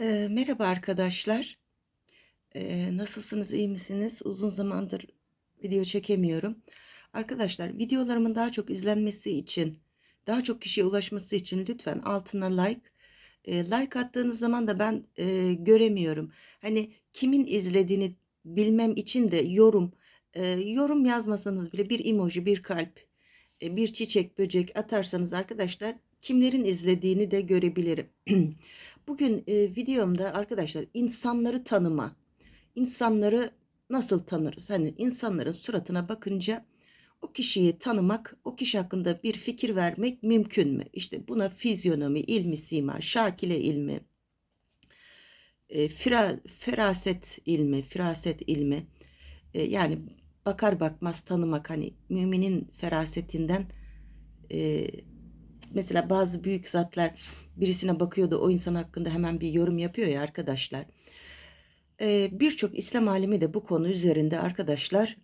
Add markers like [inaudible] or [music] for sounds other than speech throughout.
Eee, merhaba arkadaşlar. Eee, nasılsınız, iyi misiniz? Uzun zamandır video çekemiyorum. Arkadaşlar, videolarımın daha çok izlenmesi için, daha çok kişiye ulaşması için lütfen altına like. Eee, like attığınız zaman da ben eee, göremiyorum. Hani kimin izlediğini bilmem için de yorum, eee, yorum yazmasanız bile bir emoji, bir kalp, e, bir çiçek, böcek atarsanız arkadaşlar kimlerin izlediğini de görebilirim. [clears throat] Bugün e, videomda arkadaşlar insanları tanıma, insanları nasıl tanırız? Hani insanların suratına bakınca o kişiyi tanımak, o kişi hakkında bir fikir vermek mümkün mü? İşte buna fizyonomi, ilmi sima, şakile ilmi, e, fira, feraset ilmi, firaset ilmi. E, yani bakar bakmaz tanımak hani müminin ferasetinden e, mesela bazı büyük zatlar birisine bakıyor da o insan hakkında hemen bir yorum yapıyor ya arkadaşlar. Ee, Birçok İslam alimi de bu konu üzerinde arkadaşlar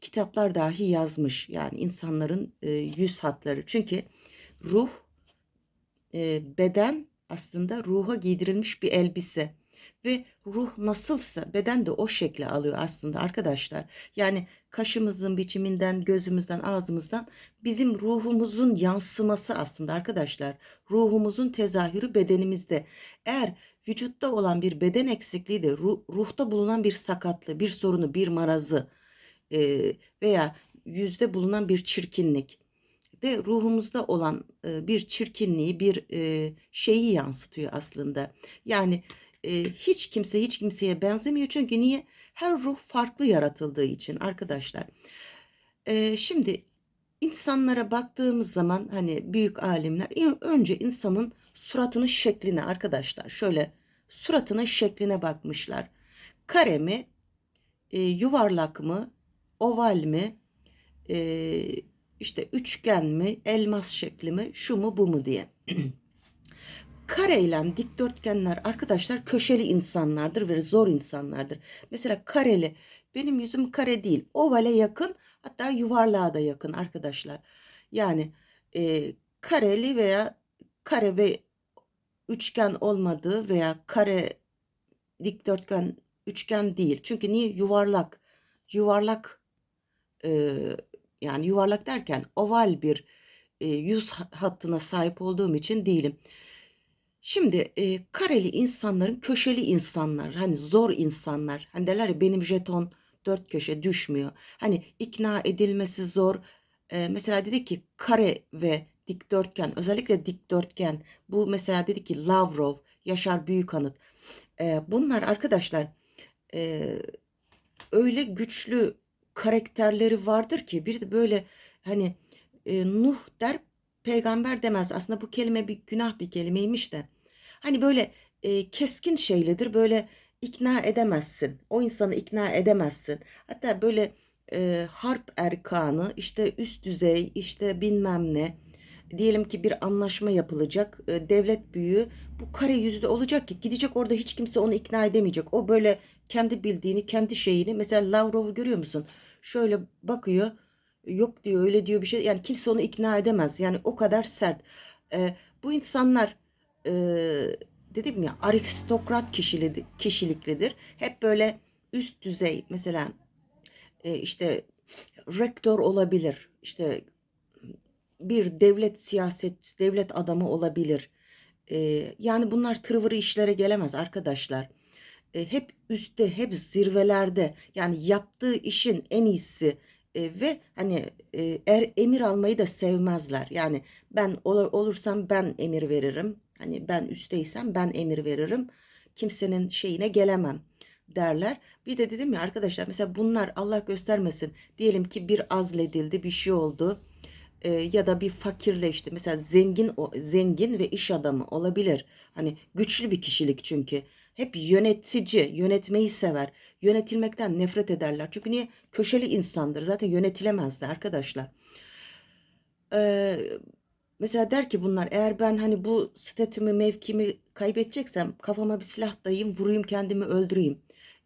kitaplar dahi yazmış. Yani insanların e, yüz hatları. Çünkü ruh, e, beden aslında ruha giydirilmiş bir elbise. Ve ruh nasılsa beden de o şekli alıyor aslında arkadaşlar. Yani kaşımızın biçiminden, gözümüzden, ağzımızdan bizim ruhumuzun yansıması aslında arkadaşlar. Ruhumuzun tezahürü bedenimizde. Eğer vücutta olan bir beden eksikliği de ruh, ruhta bulunan bir sakatlığı, bir sorunu, bir marazı e, veya yüzde bulunan bir çirkinlik de ruhumuzda olan e, bir çirkinliği, bir e, şeyi yansıtıyor aslında. Yani e, hiç kimse hiç kimseye benzemiyor. Çünkü niye? Her ruh farklı yaratıldığı için arkadaşlar. E, şimdi insanlara baktığımız zaman hani büyük alimler önce insanın suratının şekline arkadaşlar şöyle suratının şekline bakmışlar. Kare mi, e, yuvarlak mı, oval mi, e, işte üçgen mi, elmas şekli mi, şu mu bu mu diye. [clears throat] Kare ile dikdörtgenler arkadaşlar köşeli insanlardır ve zor insanlardır. Mesela kareli benim yüzüm kare değil ovale yakın hatta yuvarlığa da yakın arkadaşlar. Yani e, kareli veya kare ve üçgen olmadığı veya kare dikdörtgen üçgen değil. Çünkü niye yuvarlak yuvarlak e, yani yuvarlak derken oval bir e, yüz hattına sahip olduğum için değilim. Şimdi e, kareli insanların köşeli insanlar hani zor insanlar hani derler ya benim jeton dört köşe düşmüyor. Hani ikna edilmesi zor. E, mesela dedi ki kare ve dikdörtgen özellikle dikdörtgen bu mesela dedi ki Lavrov, Yaşar Büyükanıt. E, bunlar arkadaşlar e, öyle güçlü karakterleri vardır ki bir de böyle hani e, Nuh der peygamber demez. Aslında bu kelime bir günah bir kelimeymiş de. Hani böyle e, keskin şeyledir. Böyle ikna edemezsin. O insanı ikna edemezsin. Hatta böyle e, harp erkanı, işte üst düzey, işte bilmem ne. Diyelim ki bir anlaşma yapılacak. E, devlet büyüğü bu kare yüzde olacak ki gidecek orada hiç kimse onu ikna edemeyecek. O böyle kendi bildiğini, kendi şeyini. Mesela Lavrov'u görüyor musun? Şöyle bakıyor. Yok diyor, öyle diyor bir şey. Yani kimse onu ikna edemez. Yani o kadar sert. E, bu insanlar e, dedim ya aristokrat kişili, kişiliklidir. Hep böyle üst düzey mesela e, işte rektör olabilir. İşte bir devlet siyaset devlet adamı olabilir. E, yani bunlar tırvırı işlere gelemez arkadaşlar. E, hep üstte, hep zirvelerde. Yani yaptığı işin en iyisi e, ve hani e, er, emir almayı da sevmezler. Yani ben olur, olursam ben emir veririm. Hani ben üsteysem ben emir veririm. Kimsenin şeyine gelemem derler. Bir de dedim ya arkadaşlar mesela bunlar Allah göstermesin. Diyelim ki bir azledildi bir şey oldu. E, ya da bir fakirleşti. Mesela zengin zengin ve iş adamı olabilir. Hani güçlü bir kişilik çünkü. Hep yönetici, yönetmeyi sever. Yönetilmekten nefret ederler. Çünkü niye? Köşeli insandır. Zaten yönetilemezdi arkadaşlar. Ee, mesela der ki bunlar eğer ben hani bu statümü, mevkimi kaybedeceksem kafama bir silah dayayım, vurayım kendimi öldüreyim.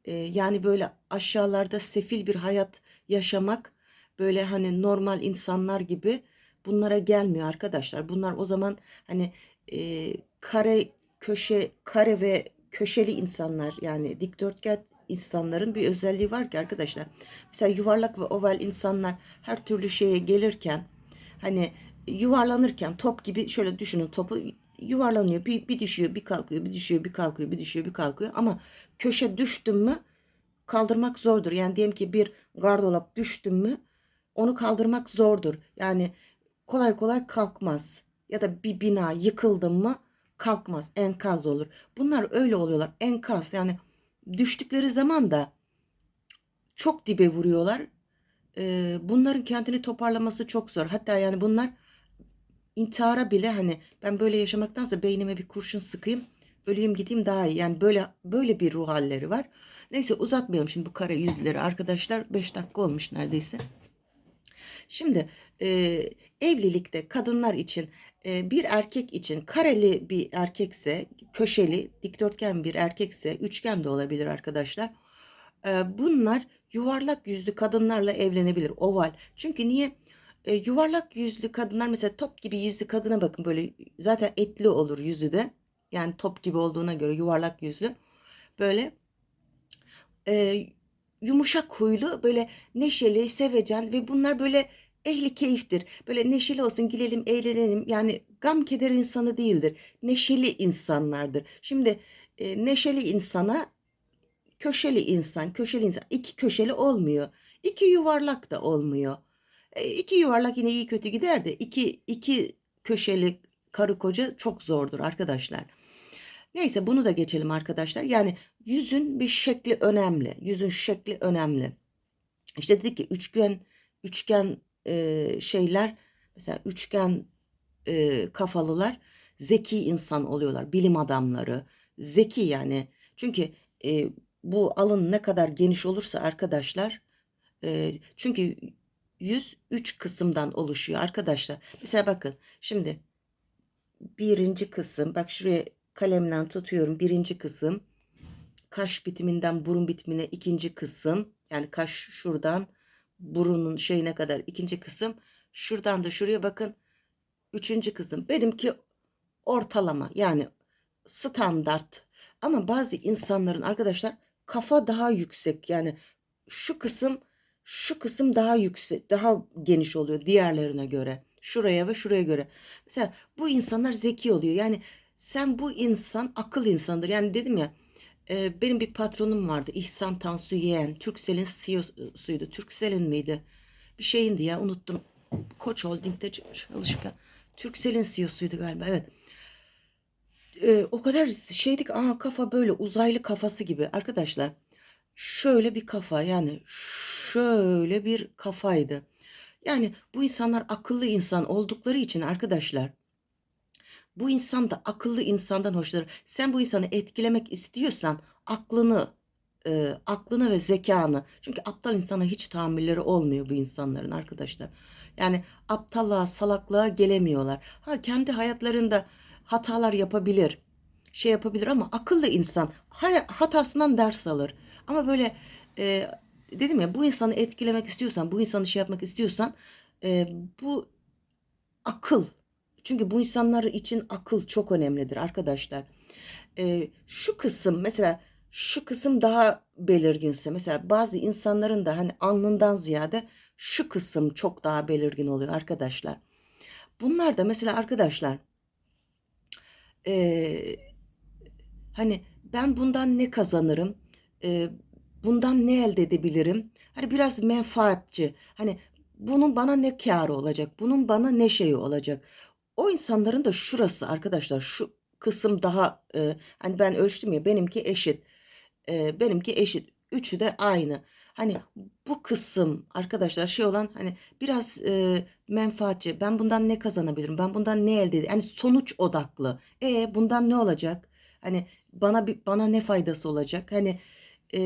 Ee, yani böyle aşağılarda sefil bir hayat yaşamak böyle hani normal insanlar gibi bunlara gelmiyor arkadaşlar. Bunlar o zaman hani e, kare köşe kare ve köşeli insanlar yani dikdörtgen insanların bir özelliği var ki arkadaşlar. Mesela yuvarlak ve oval insanlar her türlü şeye gelirken hani yuvarlanırken top gibi şöyle düşünün topu yuvarlanıyor bir, bir düşüyor bir kalkıyor bir düşüyor bir kalkıyor bir düşüyor bir kalkıyor ama köşe düştün mü kaldırmak zordur. Yani diyelim ki bir gardırop düştün mü onu kaldırmak zordur. Yani kolay kolay kalkmaz. Ya da bir bina yıkıldı mı kalkmaz. Enkaz olur. Bunlar öyle oluyorlar. Enkaz yani düştükleri zaman da çok dibe vuruyorlar. Ee, bunların kendini toparlaması çok zor. Hatta yani bunlar intihara bile hani ben böyle yaşamaktansa beynime bir kurşun sıkayım öleyim gideyim daha iyi. Yani böyle böyle bir ruh halleri var. Neyse uzatmayalım şimdi bu kara yüzleri arkadaşlar. 5 dakika olmuş neredeyse. Şimdi e, evlilikte kadınlar için e, bir erkek için kareli bir erkekse, köşeli, dikdörtgen bir erkekse, üçgen de olabilir arkadaşlar. E, bunlar yuvarlak yüzlü kadınlarla evlenebilir, oval. Çünkü niye? E, yuvarlak yüzlü kadınlar mesela top gibi yüzlü kadına bakın böyle zaten etli olur yüzü de. Yani top gibi olduğuna göre yuvarlak yüzlü. Böyle e, yumuşak huylu, böyle neşeli, sevecen ve bunlar böyle ehli keyiftir. Böyle neşeli olsun, gülelim, eğlenelim. Yani gam keder insanı değildir. Neşeli insanlardır. Şimdi e, neşeli insana köşeli insan, köşeli insan iki köşeli olmuyor. İki yuvarlak da olmuyor. E, iki yuvarlak yine iyi kötü gider de iki iki köşeli karı koca çok zordur arkadaşlar. Neyse bunu da geçelim arkadaşlar. Yani yüzün bir şekli önemli. Yüzün şekli önemli. İşte dedik ki üçgen üçgen e, şeyler mesela üçgen e, kafalılar zeki insan oluyorlar. Bilim adamları. Zeki yani. Çünkü e, bu alın ne kadar geniş olursa arkadaşlar e, çünkü yüz üç kısımdan oluşuyor arkadaşlar. Mesela bakın şimdi birinci kısım bak şuraya kalemle tutuyorum birinci kısım kaş bitiminden burun bitimine ikinci kısım yani kaş şuradan burunun şeyine kadar. İkinci kısım şuradan da şuraya bakın. Üçüncü kısım. Benimki ortalama yani standart. Ama bazı insanların arkadaşlar kafa daha yüksek. Yani şu kısım şu kısım daha yüksek daha geniş oluyor diğerlerine göre. Şuraya ve şuraya göre. Mesela bu insanlar zeki oluyor. Yani sen bu insan akıl insandır. Yani dedim ya e, benim bir patronum vardı İhsan Tansu Yeğen. Türksel'in CEO'suydu. Türksel'in miydi? Bir şeyindi ya unuttum. Koç Holding'de çalışırken. Türksel'in CEO'suydu galiba evet. E, o kadar şeydik aha kafa böyle uzaylı kafası gibi arkadaşlar. Şöyle bir kafa yani şöyle bir kafaydı. Yani bu insanlar akıllı insan oldukları için arkadaşlar bu insan da akıllı insandan hoşlanır. Sen bu insanı etkilemek istiyorsan aklını, e, aklını ve zekanı. Çünkü aptal insana hiç tahammülleri olmuyor bu insanların arkadaşlar. Yani aptallığa, salaklığa gelemiyorlar. Ha kendi hayatlarında hatalar yapabilir. Şey yapabilir ama akıllı insan hatasından ders alır. Ama böyle e, dedim ya bu insanı etkilemek istiyorsan, bu insanı şey yapmak istiyorsan e, bu akıl çünkü bu insanlar için akıl çok önemlidir arkadaşlar. Ee, şu kısım mesela şu kısım daha belirginse mesela bazı insanların da hani alnından ziyade şu kısım çok daha belirgin oluyor arkadaşlar. Bunlar da mesela arkadaşlar ee, hani ben bundan ne kazanırım? Ee, bundan ne elde edebilirim? Hani biraz menfaatçi. Hani bunun bana ne kârı olacak? Bunun bana ne şeyi olacak? O insanların da şurası arkadaşlar şu kısım daha e, hani ben ölçtüm ya benimki eşit. E, benimki eşit. Üçü de aynı. Hani bu kısım arkadaşlar şey olan hani biraz e, menfaatçi. Ben bundan ne kazanabilirim? Ben bundan ne elde ederim? Yani sonuç odaklı. E bundan ne olacak? Hani bana bana ne faydası olacak? Hani e,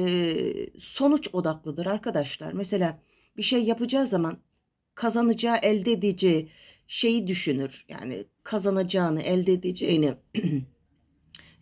sonuç odaklıdır arkadaşlar. Mesela bir şey yapacağı zaman kazanacağı, elde edeceği şeyi düşünür. Yani kazanacağını, elde edeceğini. [clears throat]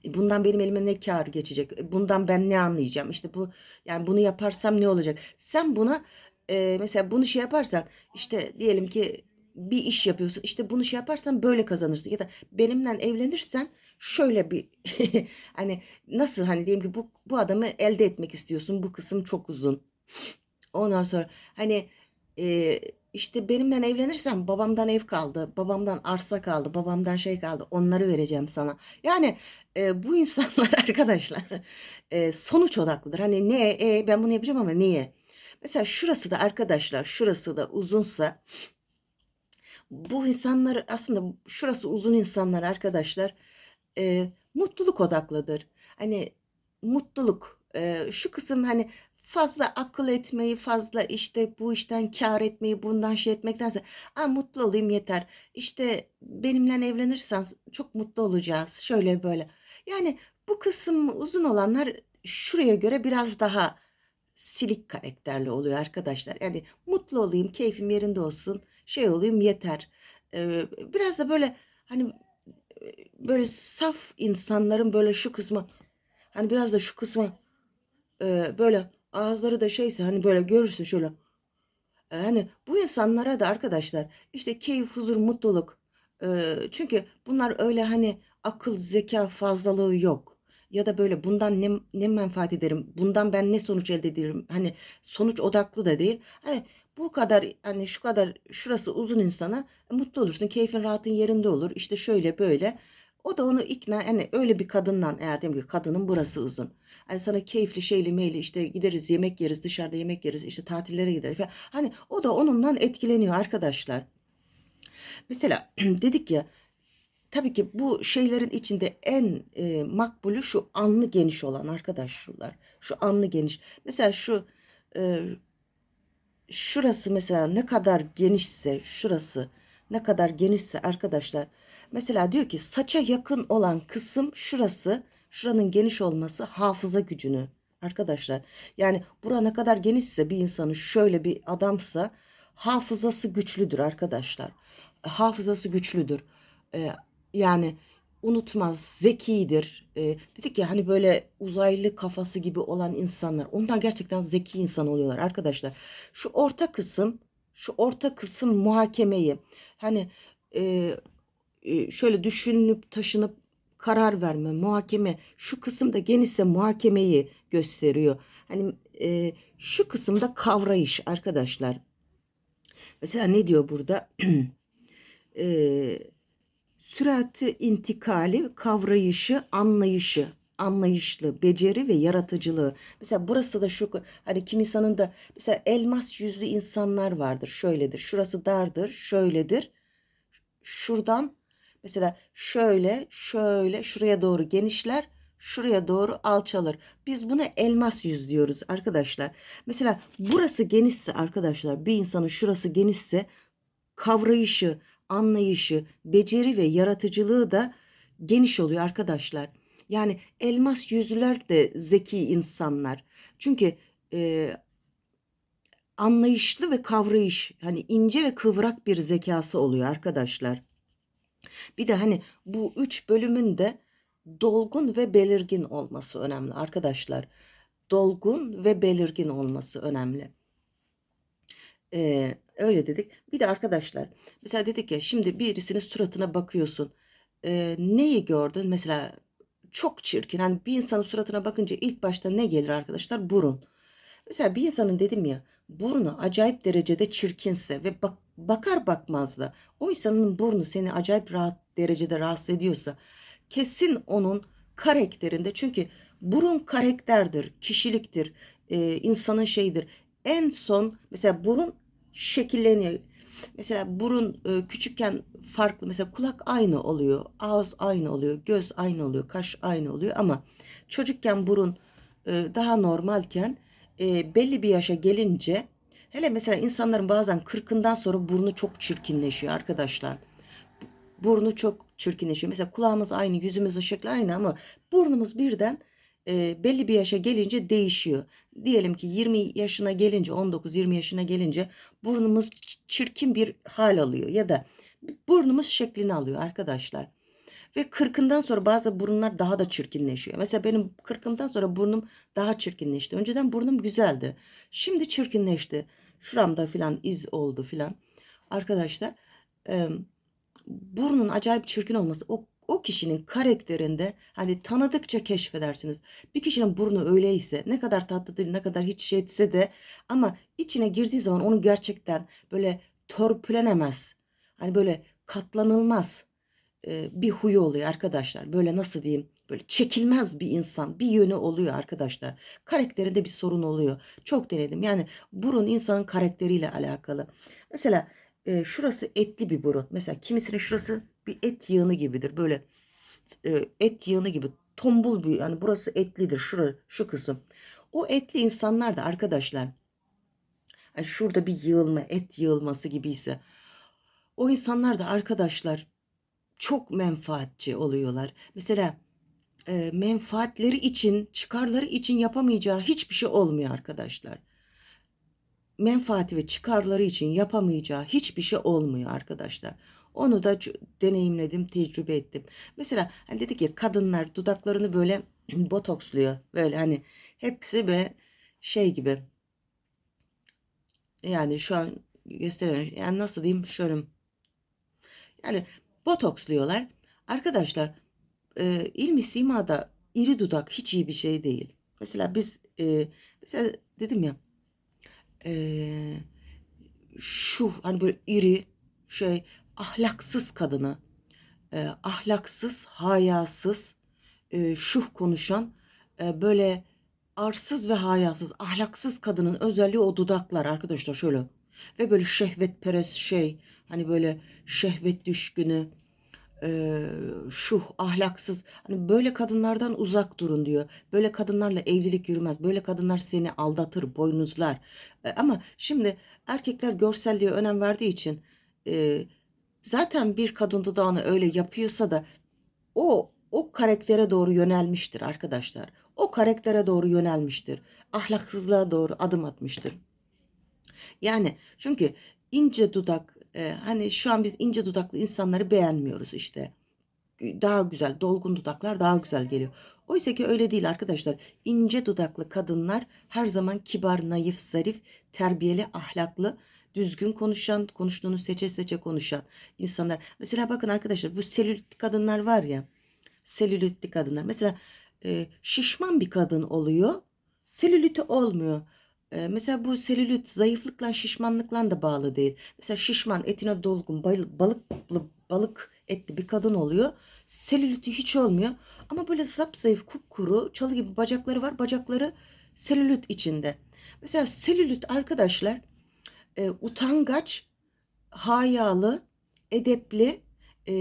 Bundan benim elime ne kar geçecek? Bundan ben ne anlayacağım? İşte bu yani bunu yaparsam ne olacak? Sen buna e, mesela bunu şey yaparsan işte diyelim ki bir iş yapıyorsun. İşte bunu şey yaparsan böyle kazanırsın ya da benimle evlenirsen şöyle bir [laughs] hani nasıl hani diyelim ki bu bu adamı elde etmek istiyorsun. Bu kısım çok uzun. Ondan sonra hani e, işte benimle evlenirsen babamdan ev kaldı, babamdan arsa kaldı, babamdan şey kaldı. Onları vereceğim sana. Yani e, bu [laughs] insanlar arkadaşlar e, sonuç odaklıdır. Hani ne e, ben bunu yapacağım ama niye? Mesela şurası da arkadaşlar şurası da uzunsa bu insanlar aslında şurası uzun insanlar arkadaşlar e, mutluluk odaklıdır. Hani mutluluk e, şu kısım hani fazla akıl etmeyi fazla işte bu işten kâr etmeyi bundan şey etmektense Aa, mutlu olayım yeter. İşte benimle evlenirsen çok mutlu olacağız şöyle böyle. Yani bu kısım uzun olanlar şuraya göre biraz daha silik karakterli oluyor arkadaşlar. Yani mutlu olayım, keyfim yerinde olsun, şey olayım yeter. Ee, biraz da böyle hani böyle saf insanların böyle şu kısmı hani biraz da şu kısmı e, böyle ağızları da şeyse hani böyle görürsün şöyle. E, hani bu insanlara da arkadaşlar işte keyif, huzur, mutluluk. E, çünkü bunlar öyle hani akıl, zeka fazlalığı yok. Ya da böyle bundan ne, ne menfaat ederim, bundan ben ne sonuç elde ederim. Hani sonuç odaklı da değil. Hani bu kadar hani şu kadar şurası uzun insana e, mutlu olursun. Keyfin rahatın yerinde olur. İşte şöyle böyle. O da onu ikna hani öyle bir kadından eğer diyelim ki kadının burası uzun. Hani sana keyifli şeyli meyli işte gideriz yemek yeriz dışarıda yemek yeriz işte tatillere gideriz falan. Hani o da onunla etkileniyor arkadaşlar. Mesela [clears throat] dedik ya tabii ki bu şeylerin içinde en e, makbulü şu anlı geniş olan arkadaşlar. Şu anlı geniş. Mesela şu e, şurası mesela ne kadar genişse şurası ne kadar genişse arkadaşlar mesela diyor ki saça yakın olan kısım şurası şuranın geniş olması hafıza gücünü arkadaşlar yani bura ne kadar genişse bir insanın şöyle bir adamsa hafızası güçlüdür arkadaşlar hafızası güçlüdür ee, yani unutmaz, zekidir. Ee, dedik ya hani böyle uzaylı kafası gibi olan insanlar. Onlar gerçekten zeki insan oluyorlar arkadaşlar. Şu orta kısım, şu orta kısım muhakemeyi. Hani e, şöyle düşünüp taşınıp karar verme, muhakeme. Şu kısımda genişse muhakemeyi gösteriyor. Hani e, şu kısımda kavrayış arkadaşlar. Mesela ne diyor burada? [clears throat] Eee Sürati intikali, kavrayışı, anlayışı, anlayışlı, beceri ve yaratıcılığı. Mesela burası da şu hani kim insanın da mesela elmas yüzlü insanlar vardır. Şöyledir. Şurası dardır, şöyledir. Şuradan mesela şöyle, şöyle şuraya doğru genişler, şuraya doğru alçalır. Biz buna elmas yüz diyoruz arkadaşlar. Mesela burası genişse arkadaşlar bir insanın şurası genişse kavrayışı, anlayışı, beceri ve yaratıcılığı da geniş oluyor arkadaşlar. Yani elmas yüzlüler de zeki insanlar. Çünkü e, anlayışlı ve kavrayış, hani ince ve kıvrak bir zekası oluyor arkadaşlar. Bir de hani bu üç bölümün de dolgun ve belirgin olması önemli arkadaşlar. Dolgun ve belirgin olması önemli. Ee, öyle dedik. Bir de arkadaşlar mesela dedik ya şimdi birisinin suratına bakıyorsun. Ee, neyi gördün? Mesela çok çirkin. Hani bir insanın suratına bakınca ilk başta ne gelir arkadaşlar? Burun. Mesela bir insanın dedim ya burnu acayip derecede çirkinse ve bak, bakar bakmaz da o insanın burnu seni acayip rahat derecede rahatsız ediyorsa kesin onun karakterinde çünkü burun karakterdir, kişiliktir, e, insanın şeyidir. En son mesela burun şekilleniyor. Mesela burun e, küçükken farklı. Mesela kulak aynı oluyor. Ağız aynı oluyor. Göz aynı oluyor. Kaş aynı oluyor. Ama çocukken burun e, daha normalken e, belli bir yaşa gelince hele mesela insanların bazen kırkından sonra burnu çok çirkinleşiyor arkadaşlar. Burnu çok çirkinleşiyor. Mesela kulağımız aynı, yüzümüzün şekli aynı ama burnumuz birden e, belli bir yaşa gelince değişiyor. Diyelim ki 20 yaşına gelince 19-20 yaşına gelince burnumuz çirkin bir hal alıyor ya da burnumuz şeklini alıyor arkadaşlar. Ve kırkından sonra bazı burunlar daha da çirkinleşiyor. Mesela benim kırkımdan sonra burnum daha çirkinleşti. Önceden burnum güzeldi. Şimdi çirkinleşti. Şuramda filan iz oldu filan. Arkadaşlar e, burnun acayip çirkin olması o o kişinin karakterinde hani tanıdıkça keşfedersiniz. Bir kişinin burnu öyleyse ne kadar tatlı değil ne kadar hiç şey etse de ama içine girdiği zaman onu gerçekten böyle törpülenemez. Hani böyle katlanılmaz bir huyu oluyor arkadaşlar. Böyle nasıl diyeyim? Böyle çekilmez bir insan, bir yönü oluyor arkadaşlar. Karakterinde bir sorun oluyor. Çok denedim. Yani burun insanın karakteriyle alakalı. Mesela e, şurası etli bir burun. Mesela kimisinin şurası bir et yığını gibidir. Böyle e, et yığını gibi tombul bir yani burası etlidir. Şura, şu kısım. O etli insanlar da arkadaşlar yani şurada bir yığılma, et yığılması gibiyse o insanlar da arkadaşlar çok menfaatçi oluyorlar. Mesela e, menfaatleri için, çıkarları için yapamayacağı hiçbir şey olmuyor arkadaşlar. Menfaati ve çıkarları için yapamayacağı hiçbir şey olmuyor arkadaşlar. Onu da deneyimledim, tecrübe ettim. Mesela hani dedik ya kadınlar dudaklarını böyle [clears throat] botoksluyor. Böyle hani hepsi böyle şey gibi. Yani şu an gösteriyorum. Yani nasıl diyeyim? Şöyle. Yani botoksluyorlar. Arkadaşlar e, ilmi simada iri dudak hiç iyi bir şey değil. Mesela biz e, mesela dedim ya e, şu hani böyle iri şey ahlaksız kadını e, ahlaksız, hayasız, e, şuh konuşan e, böyle arsız ve hayasız, ahlaksız kadının özelliği o dudaklar arkadaşlar şöyle. Ve böyle şehvetperest şey hani böyle şehvet düşkünü e, şuh, ahlaksız. Hani böyle kadınlardan uzak durun diyor. Böyle kadınlarla evlilik yürümez. Böyle kadınlar seni aldatır, boynuzlar. E, ama şimdi erkekler görselliğe önem verdiği için zaten bir kadın dudağını öyle yapıyorsa da o o karaktere doğru yönelmiştir arkadaşlar. O karaktere doğru yönelmiştir. Ahlaksızlığa doğru adım atmıştır. Yani çünkü ince dudak e, hani şu an biz ince dudaklı insanları beğenmiyoruz işte. Daha güzel, dolgun dudaklar daha güzel geliyor. Oysa ki öyle değil arkadaşlar. İnce dudaklı kadınlar her zaman kibar, naif, zarif, terbiyeli, ahlaklı, düzgün konuşan, konuştuğunu seçe seçe konuşan insanlar. Mesela bakın arkadaşlar bu selülitli kadınlar var ya. Selülitli kadınlar. Mesela e, şişman bir kadın oluyor. Selüliti olmuyor. Mesela bu selülit zayıflıkla şişmanlıkla da bağlı değil. Mesela şişman etine dolgun bal- balıklı balık etli bir kadın oluyor. Selüliti hiç olmuyor. Ama böyle zapzayıf kupkuru çalı gibi bacakları var. Bacakları selülit içinde. Mesela selülit arkadaşlar e, utangaç, hayalı, edepli, e,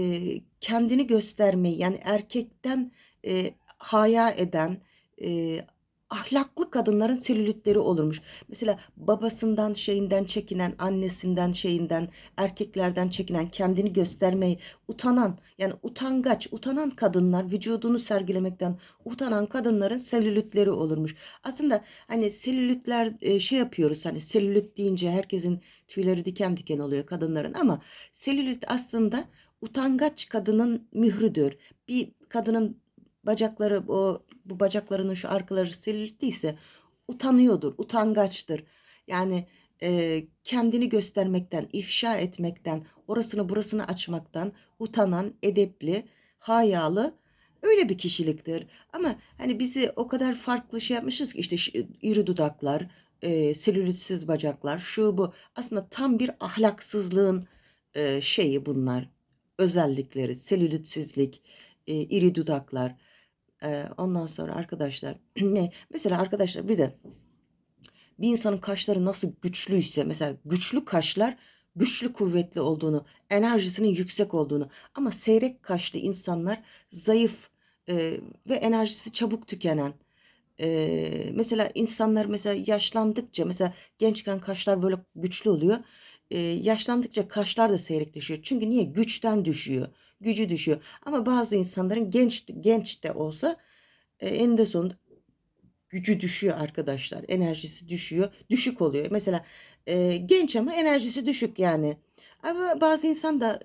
kendini göstermeyi yani erkekten e, haya eden, e, ahlaklı kadınların selülitleri olurmuş. Mesela babasından şeyinden çekinen, annesinden şeyinden, erkeklerden çekinen, kendini göstermeyi utanan, yani utangaç, utanan kadınlar, vücudunu sergilemekten utanan kadınların selülitleri olurmuş. Aslında hani selülitler e, şey yapıyoruz hani selülit deyince herkesin tüyleri diken diken oluyor kadınların ama selülit aslında utangaç kadının mührüdür. Bir kadının bacakları o bu bacaklarının şu arkaları selülitliyse utanıyordur, utangaçtır. Yani e, kendini göstermekten, ifşa etmekten, orasını burasını açmaktan utanan, edepli, hayalı öyle bir kişiliktir. Ama hani bizi o kadar farklı şey yapmışız ki işte iri dudaklar, e, selülitsiz bacaklar, şu bu. Aslında tam bir ahlaksızlığın e, şeyi bunlar. Özellikleri, selülitsizlik, e, iri dudaklar. Ondan sonra arkadaşlar [clears throat] ne? Mesela arkadaşlar bir de bir insanın kaşları nasıl güçlüyse mesela güçlü kaşlar güçlü kuvvetli olduğunu, enerjisinin yüksek olduğunu ama seyrek kaşlı insanlar zayıf e, ve enerjisi çabuk tükenen. E, mesela insanlar mesela yaşlandıkça mesela gençken kaşlar böyle güçlü oluyor. E, yaşlandıkça kaşlar da seyrekleşiyor. Çünkü niye? Güçten düşüyor. Gücü düşüyor. Ama bazı insanların genç genç de olsa e, eninde sonunda gücü düşüyor arkadaşlar. Enerjisi düşüyor. Düşük oluyor. Mesela e, genç ama enerjisi düşük yani. Ama bazı insan da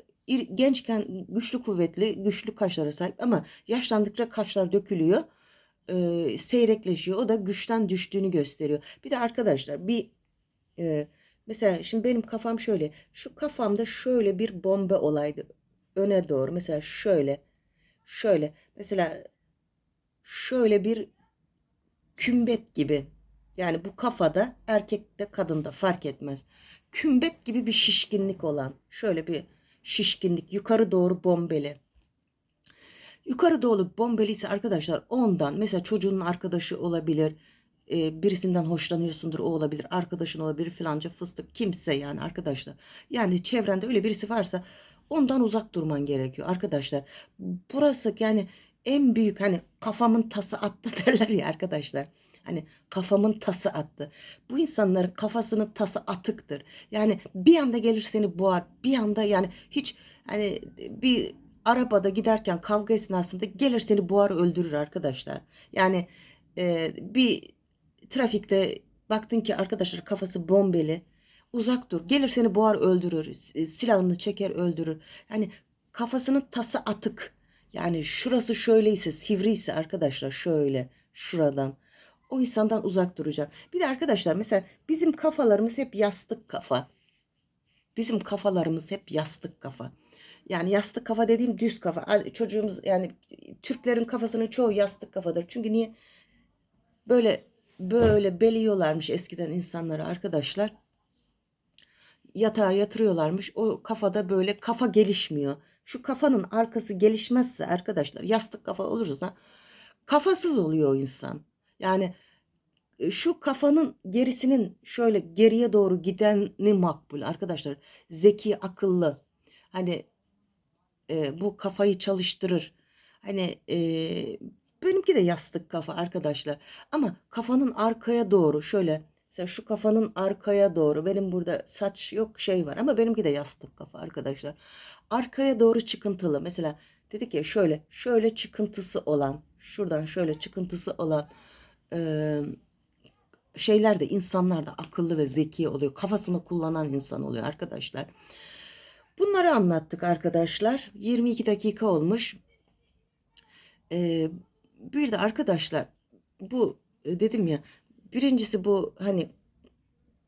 gençken güçlü kuvvetli, güçlü kaşlara sahip ama yaşlandıkça kaşlar dökülüyor. e, seyrekleşiyor. O da güçten düştüğünü gösteriyor. Bir de arkadaşlar bir e, mesela şimdi benim kafam şöyle. Şu kafamda şöyle bir bombe olaydı. Öne doğru mesela şöyle şöyle mesela şöyle bir kümbet gibi. Yani bu kafada erkekte kadında fark etmez. Kümbet gibi bir şişkinlik olan şöyle bir şişkinlik yukarı doğru bombeli. Yukarı doğru bombeli ise arkadaşlar ondan mesela çocuğunun arkadaşı olabilir. e, birisinden hoşlanıyorsundur o olabilir. Arkadaşın olabilir filanca fıstık kimse yani arkadaşlar. Yani çevrende öyle birisi varsa ondan uzak durman gerekiyor arkadaşlar. Burası yani en büyük hani kafamın tası attı [laughs] derler ya arkadaşlar. Hani kafamın tası attı. Bu insanların kafasının tası atıktır. Yani bir anda gelir seni boğar. Bir anda yani hiç hani bir arabada giderken kavga esnasında gelir seni boğar öldürür arkadaşlar. Yani e, bir trafikte baktın ki arkadaşlar kafası bombeli. Uzak dur. Gelir seni boğar öldürür. S- Silahını çeker öldürür. Yani kafasının tası atık. Yani şurası şöyleyse sivriyse arkadaşlar şöyle şuradan. O insandan uzak duracak. Bir de arkadaşlar mesela bizim kafalarımız hep yastık kafa. Bizim kafalarımız hep yastık kafa. Yani yastık kafa dediğim düz kafa. Çocuğumuz yani Türklerin kafasının çoğu yastık kafadır. Çünkü niye? Böyle böyle beliyorlarmış eskiden insanları arkadaşlar. Yatağa yatırıyorlarmış. O kafada böyle kafa gelişmiyor. Şu kafanın arkası gelişmezse arkadaşlar yastık kafa olursa kafasız oluyor o insan. Yani e, şu kafanın gerisinin şöyle geriye doğru gideni makbul arkadaşlar. Zeki, akıllı. Hani e, bu kafayı çalıştırır. Hani e, benimki de yastık kafa arkadaşlar. Ama kafanın arkaya doğru şöyle mesela şu kafanın arkaya doğru benim burada saç yok şey var ama benimki de yastık kafa arkadaşlar. Arkaya doğru çıkıntılı mesela dedik ya şöyle şöyle çıkıntısı olan şuradan şöyle çıkıntısı olan e, şeyler de insanlar da akıllı ve zeki oluyor. Kafasını kullanan insan oluyor arkadaşlar. Bunları anlattık arkadaşlar. 22 dakika olmuş. Ee, bir de arkadaşlar bu e, dedim ya birincisi bu hani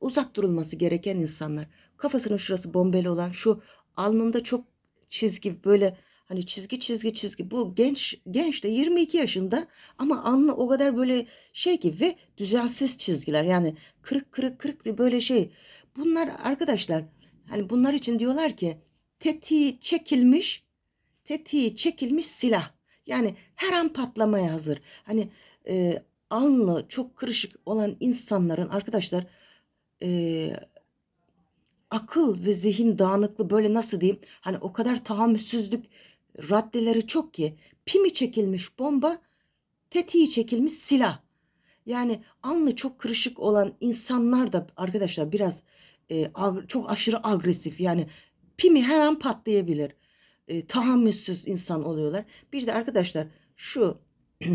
uzak durulması gereken insanlar. Kafasının şurası bombeli olan şu alnında çok çizgi böyle hani çizgi çizgi çizgi bu genç genç de 22 yaşında ama alnı o kadar böyle şey ki ve düzensiz çizgiler yani kırık kırık kırık diye böyle şey. Bunlar arkadaşlar hani bunlar için diyorlar ki tetiği çekilmiş tetiği çekilmiş silah. Yani her an patlamaya hazır. Hani e, alnı çok kırışık olan insanların arkadaşlar e, akıl ve zihin dağınıklı böyle nasıl diyeyim hani o kadar tahammülsüzlük raddeleri çok ki pimi çekilmiş bomba tetiği çekilmiş silah. Yani alnı çok kırışık olan insanlar da arkadaşlar biraz e, çok aşırı agresif yani pimi hemen patlayabilir. E, tahammülsüz insan oluyorlar. Bir de arkadaşlar şu [clears throat]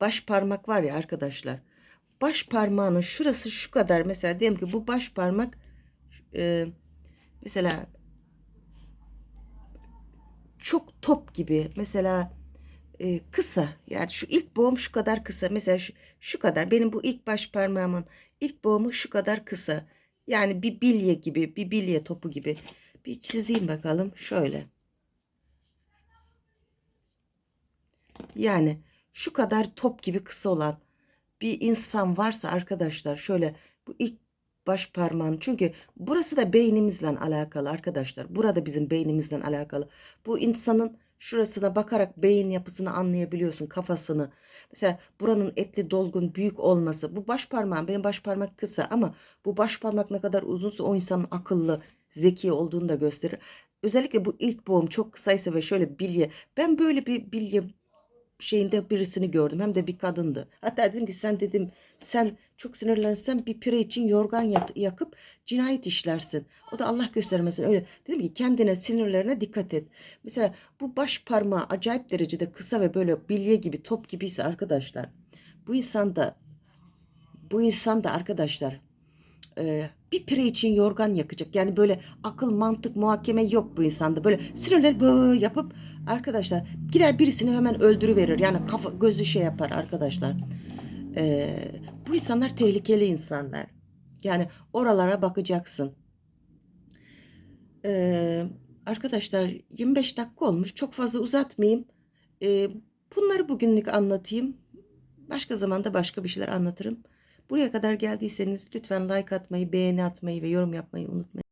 baş parmak var ya arkadaşlar. Baş parmağının şurası şu kadar. Mesela diyelim ki bu baş parmak e, mesela çok top gibi. Mesela e, kısa. Yani şu ilk boğum şu kadar kısa. Mesela şu, şu kadar. Benim bu ilk baş parmağımın ilk boğumu şu kadar kısa. Yani bir bilye gibi bir bilye topu gibi. Bir çizeyim bakalım. Şöyle. Yani şu kadar top gibi kısa olan bir insan varsa arkadaşlar şöyle bu ilk baş parmağın çünkü burası da beynimizle alakalı arkadaşlar. Burada bizim beynimizle alakalı. Bu insanın şurasına bakarak beyin yapısını anlayabiliyorsun kafasını. Mesela buranın etli dolgun büyük olması. Bu baş parmağım benim baş parmak kısa ama bu baş parmak ne kadar uzunsa o insanın akıllı, zeki olduğunu da gösterir. Özellikle bu ilk boğum çok kısaysa ve şöyle bilye. Ben böyle bir bilye şeyinde birisini gördüm. Hem de bir kadındı. Hatta dedim ki sen dedim sen çok sinirlensen bir pire için yorgan yak- yakıp cinayet işlersin. O da Allah göstermesin öyle. Dedim ki kendine sinirlerine dikkat et. Mesela bu baş parmağı acayip derecede kısa ve böyle bilye gibi top gibiyse arkadaşlar. Bu insan da bu insan da arkadaşlar e, bir pire için yorgan yakacak. Yani böyle akıl, mantık, muhakeme yok bu insanda. Böyle sinirleri böyle yapıp arkadaşlar gider birisini hemen öldürüverir. Yani kafa gözü şey yapar arkadaşlar. E, bu insanlar tehlikeli insanlar. Yani oralara bakacaksın. E, Arkadaşlar 25 dakika olmuş. Çok fazla uzatmayayım. Ee, bunları bugünlük anlatayım. Başka zamanda başka bir şeyler anlatırım. Buraya kadar geldiyseniz lütfen like atmayı, beğeni atmayı ve yorum yapmayı unutmayın.